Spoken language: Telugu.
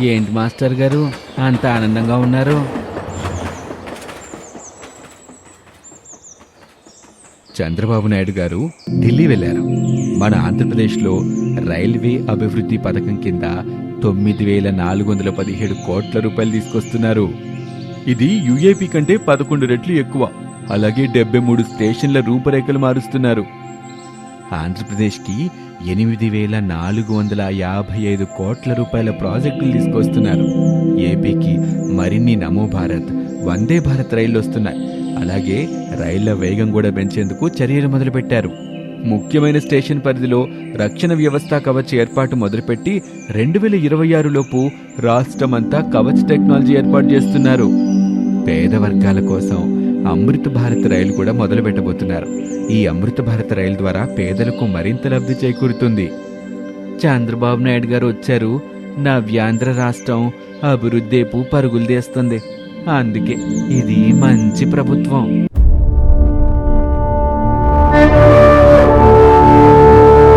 ఏంటి మాస్టర్ గారు? అంత ఆనందంగా ఉన్నారు. చంద్రబాబు నాయుడు గారు ఢిల్లీ వెళ్ళారు మన ఆంధ్రప్రదేశ్లో రైల్వే అభివృద్ధి పథకం కింద తొమ్మిది వేల నాలుగు వందల పదిహేడు కోట్ల రూపాయలు తీసుకొస్తున్నారు. ఇది యుఏపీ కంటే పదకొండు రెట్లు ఎక్కువ. అలాగే డెబ్బై మూడు స్టేషన్ల రూపురేఖలు మారుస్తున్నారు. ఆంధ్రప్రదేశ్కి ఎనిమిది వేల నాలుగు వందల యాభై ఐదు కోట్ల రూపాయల ప్రాజెక్టులు తీసుకొస్తున్నారు. ఏపీకి మరిన్ని నమో భారత్ వందే భారత్ రైళ్ళు వస్తున్నాయి. అలాగే రైళ్ళ వేగం కూడా పెంచేందుకు చర్యలు మొదలుపెట్టారు. ముఖ్యమైన స్టేషన్ పరిధిలో రక్షణ వ్యవస్థ కవచ్ ఏర్పాటు మొదలుపెట్టి రెండు వేల ఇరవై ఆరులోపు రాష్ట్రమంతా కవచ్ టెక్నాలజీ ఏర్పాటు చేస్తున్నారు. పేద వర్గాల కోసం అమృత భారత్ రైలు కూడా మొదలు పెట్టబోతున్నారు. ఈ అమృత భారత్ రైలు ద్వారా పేదలకు మరింత లబ్ధి చేకూరుతుంది. చంద్రబాబు నాయుడు గారు వచ్చారు. నా వ్యాంధ్ర రాష్ట్రం అభివృద్ధి పరుగులు తీస్తుంది. అందుకే ఇది మంచి ప్రభుత్వం.